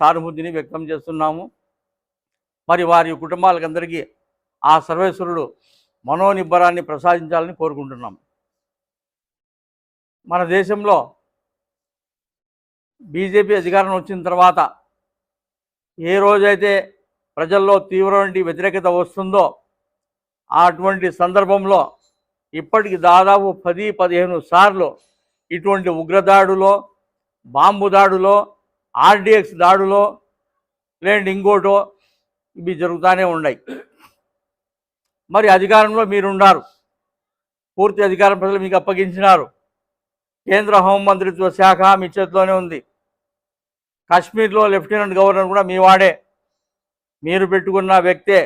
సానుభూతిని వ్యక్తం చేస్తున్నాము. మరి వారి కుటుంబాలకందరికీ ఆ సర్వేశ్వరుడు మనోనిబ్బరాన్ని ప్రసాదించాలని కోరుకుంటున్నాం. మన దేశంలో బీజేపీ అధికారం వచ్చిన తర్వాత ఏ రోజైతే ప్రజల్లో తీవ్రమైన వ్యతిరేకత వస్తుందో అటువంటి సందర్భంలో ఇప్పటికి దాదాపు పది పదిహేను సార్లు ఇటువంటి ఉగ్రదాడులో బాంబు దాడులో ఆర్డిఎక్స్ దాడులో లేదంటే ఇంకోటో ఇవి జరుగుతూనే ఉన్నాయి. మరి అధికారంలో మీరున్నారు పూర్తి అధికారం ప్రజలు మీకు అప్పగించినారు. కేంద్ర హోంమంత్రిత్వ శాఖ మీ చేతిలోనే ఉంది. కాశ్మీర్లో లెఫ్టినెంట్ గవర్నర్ కూడా మీ వాడే. మీరు పెట్టుకున్న వ్యక్తే.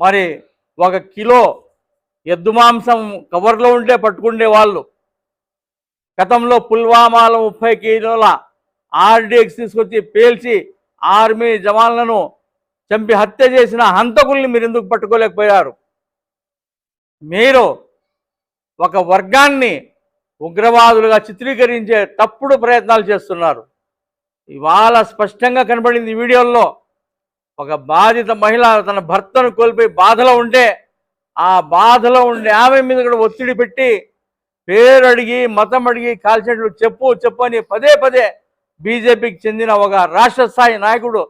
మరి ఒక కిలో ఎద్దు మాంసం కవర్లో ఉంటే పట్టుకునే వాళ్ళు. గతంలో పుల్వామాలో ముప్పై కిలోల ఆర్డీఎక్స్ తీసుకొచ్చి పేల్చి ఆర్మీ జవాన్లను చంపి హత్య చేసిన హంతకుల్ని మీరు ఎందుకు పట్టుకోలేకపోయారు? మీరు ఒక వర్గాన్ని ఉగ్రవాదులుగా చిత్రీకరించే తప్పుడు ప్రయత్నాలు చేస్తున్నారు. ఇవాళ స్పష్టంగా కనబడింది వీడియోల్లో ఒక బాధిత మహిళ తన భర్తను కోల్పోయి బాధలో ఉంటే ఆ బాధలో ఉండే ఆమె మీద కూడా ఒత్తిడి పెట్టి పేరు అడిగి మతం అడిగి కాల్చినట్లు చెప్పు చెప్పు అని పదే పదే బీజేపీకి చెందిన ఒక రాష్ట్ర స్థాయి నాయకుడు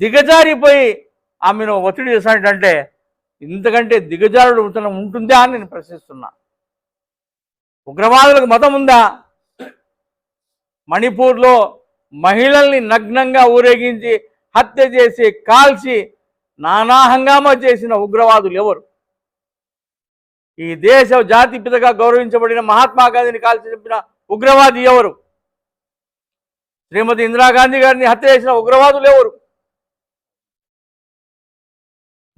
దిగజారిపోయి ఆమెను ఒత్తిడి చేశాడంటే ఇంతకంటే దిగజారుడు తనం ఉంటుందా అని నేను ప్రశ్నిస్తున్నా. ఉగ్రవాదులకు మతం ఉందా? మణిపూర్లో మహిళల్ని నగ్నంగా ఊరేగించి హత్య చేసి కాల్చి నానా హంగామా చేసిన ఉగ్రవాదులు ఎవరు? ఈ దేశ జాతి పితగా గౌరవించబడిన మహాత్మా గాంధీని కాల్చి చెప్పిన ఉగ్రవాది ఎవరు? శ్రీమతి ఇందిరాగాంధీ గారిని హత్య చేసిన ఉగ్రవాదులు ఎవరు?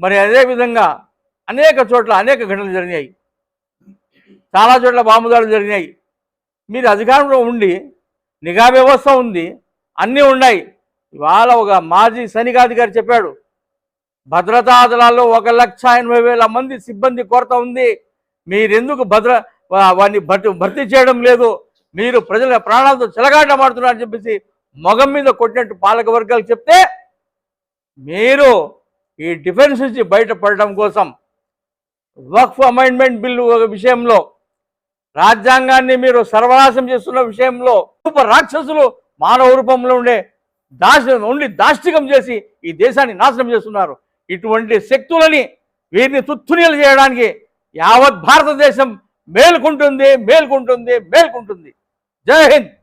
మరి అదే విధంగా అనేక చోట్ల అనేక ఘటనలు జరిగాయి చాలా చోట్ల బాంబు దాడులు జరిగినాయి. మీరు అధికారంలో ఉండి నిఘా వ్యవస్థ ఉంది అన్నీ ఉన్నాయి. ఇవాళ ఒక మాజీ సైనికాధికారి చెప్పాడు భద్రతా దళాల్లో ఒక లక్ష ఎనభై వేల మంది సిబ్బంది కొరత ఉంది. మీరెందుకు భద్ర వాడిని భర్తీ చేయడం లేదు? మీరు ప్రజల ప్రాణాలతో చెలగాటమాడుతున్నారని చెప్పేసి మొగం మీద కొట్టినట్టు పాలక వర్గాలు చెప్తే మీరు ఈ డిఫెన్స్ నుంచి బయటపడడం కోసం వక్ఫ్ అమెండ్మెంట్ బిల్లు ఒక విషయంలో రాజ్యాంగాన్ని మీరు సర్వనాశం చేస్తున్న విషయంలో రూప రాక్షసులు మానవ రూపంలో ఉండే దాశ ఉండి దాష్టికం చేసి ఈ దేశాన్ని నాశనం చేస్తున్నారు. ఇటువంటి శక్తులని వీరిని తుత్తునీలు చేయడానికి యావత్ భారతదేశం మేల్కొంటుంది మేల్కొంటుంది మేల్కొంటుంది. જય હિન્દ.